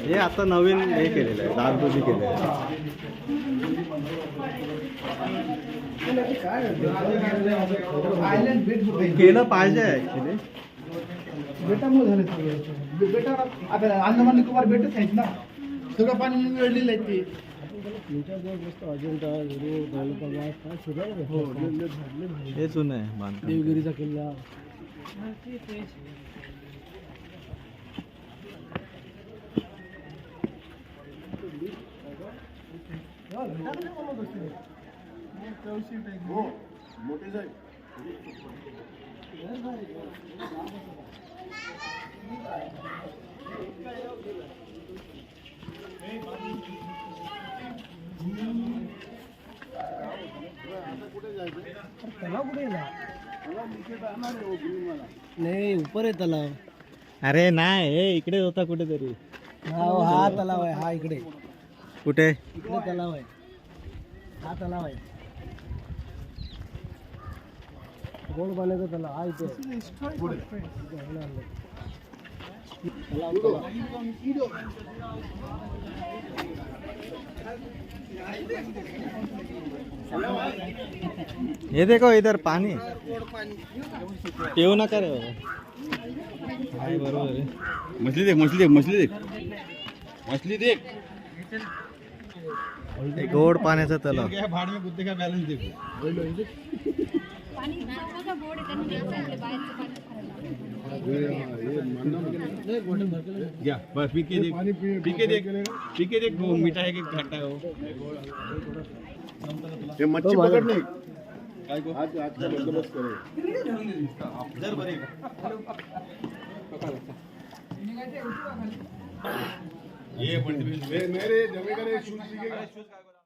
हे आता नवीन हे केलेलं आहे दागदुगी केलेलं आहे. केलं पाहिजे ऍक्च्युली बेटामुळे झाले सगळं बेटा आता अंदमान निकोबार बेटच आहेत ना. सगळं पाणी वेळलेलं आहे ते. हे जुनं आहे देवगिरीचा किल्ला. तलाव कुठे नाही ऊपर आहे तलाव. अरे नाही हे इकडे होता कुठेतरी. हा हा तलाव आहे हा इकडे. कुठे? इकडे तलाव आहे. हा तलाव आहे. हा इथे तलाव तलाव ये देखो इधर पाणी येऊ नका रे बाबा. बरोबर आहे. मछली देख मछली देख मछली देख. मछली देख. गोड पाण्याचा तलाव बस पीके देख। पीके देख पीके देख वो मीठा है कि खट्टा है। वो ये मच्छी तो पकड़ने। आज आज का? बंदोबस्त करें। ये बड़ी मेरे जमेगा रे शूज